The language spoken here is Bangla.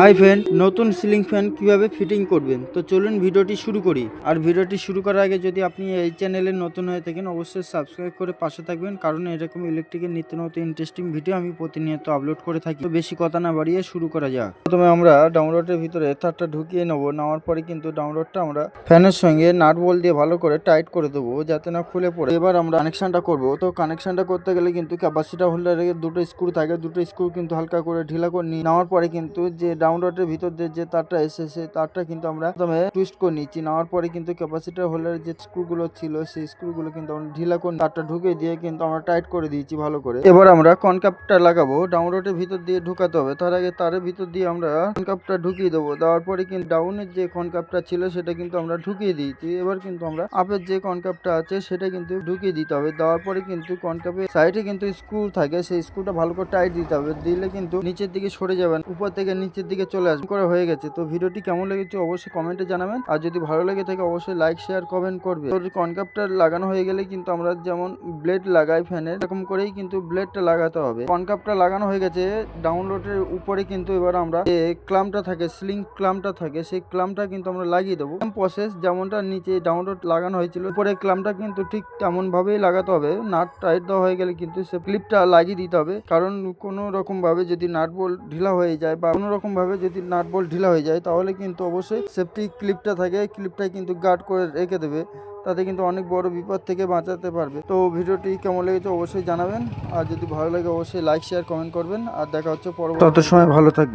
হাই ফ্রেন্ড নতুন সিলিং ফ্যান কীভাবে ফিটিং করবেন? তো চলুন ভিডিওটি শুরু করি। আর ভিডিওটি শুরু করার আগে যদি আপনি এই চ্যানেলে নতুন হয়ে থাকেন, অবশ্যই সাবস্ক্রাইব করে পাশে থাকবেন। কারণ এরকম ইলেকট্রিকের নিত্য নতুন ইন্টারেস্টিং ভিডিও আমি প্রতিনিয়ত আপলোড করে থাকি। বেশি কথা না বাড়িয়ে শুরু করা যাক। প্রথমে আমরা ডাউনলোডের ভিতরে তারটা ঢুকিয়ে নেব। নেওয়ার পরে কিন্তু ডাউনলোডটা আমরা ফ্যানের সঙ্গে নাট বল দিয়ে ভালো করে টাইট করে দেবো, যাতে না খুলে পড়ে। এবার আমরা কানেকশনটা করব। তো কানেকশনটা করতে গেলে কিন্তু ক্যাপাসিটার হোল্ডারে দুটো স্ক্রু থাকে। দুটো স্ক্রু কিন্তু হালকা করে ঢিলা করে নেওয়ার পরে কিন্তু যে ডাউনলোডের ভিতর দিয়ে যে তারটা এসেছে, তারটা কিন্তু আমরা প্রথমে টুইস্ট করে নিচ্ছি। নেওয়ার পরে কিন্তু ক্যাপাসিটার হোল্ডারের যে স্ক্রুগুলো ছিল, সেই স্ক্রুগুলো কিন্তু আমরা ঢিলা করে তারটা ঢুকে দিয়ে কিন্তু আমরা টাইট করে দিয়েছি ভালো করে। এবার আমরা কনকাপটা লাগাবো। ডাউনলোডের ভিতর দিয়ে ঢুকাতে হবে। তার আগে তারের ভিতর দিয়ে আমরা কনকাপটা ঢুকিয়ে দেবো। দেওয়ার পরে কিন্তু ডাউনের যে কনকাপটা ছিল, সেটা কিন্তু আমরা ঢুকিয়ে দিয়েছি। এবার কিন্তু আমরা আপের যে কনকাপটা আছে, সেটা কিন্তু ঢুকিয়ে দিতে হবে। দেওয়ার পরে কিন্তু কনক্যাপের সাইডে কিন্তু স্ক্রু থাকে। সেই স্ক্রুটা ভালো করে টাইট দিতে হবে। দিলে কিন্তু নিচের দিকে সরে যাবেন। উপর থেকে নিচের দিকে চলে আসবে। করে হয়ে গেছে। তো ভিডিওটি কেমন লেগেছে অবশ্যই কমেন্টে জানাবেন। আর যদি ভালো লেগে থাকে অবশ্যই লাইক শেয়ার কমেন্ট করবে। তো কনকাপটা লাগানো হয়ে গেলে কিন্তু আমরা যেমন ব্লেড লাগাই ফ্যানের এরকম করেই কিন্তু ব্লেডটা লাগাতে হবে। কনকাপটা লাগানো হয়ে গেছে। ডাউনলোডের উপরে কিন্তু এবার আমরা যে ক্লামটা থাকে স্লিং ক্লামটা থাকে, সেই ক্লামটা কিন্তু আমরা লাগিয়ে দেবো। প্রসেস যেমনটা নিচে ডাউনলোড লাগানো হয়েছিল, উপরে ক্লামটা কিন্তু ঠিক তেমন ভাবেই লাগাতে হবে। নাট টাইট দেওয়া হয়ে গেলে কিন্তু সে ক্লিপটা লাগিয়ে দিতে হবে। কারণ কোনো রকম ভাবে যদি নাট বোল্ট ঢিলা হয়ে যায় বা কোনো রকম ভাবে যদি নাট বল ঢিলা হয়ে যায়, তাহলে কিন্তু অবশ্যই সেফটি ক্লিপটা থাকে। ক্লিপটা কিন্তু গার্ড করে রেখে দেবে। তাতে কিন্তু অনেক বড় বিপদ থেকে বাঁচাতে পারবে। তো ভিডিওটি কেমন লেগেছে অবশ্যই জানাবেন। আর যদি ভালো লাগে, অবশ্যই লাইক শেয়ার কমেন্ট করবেন। আর দেখা হচ্ছে পরবর্তী সময় ভালো থাকবে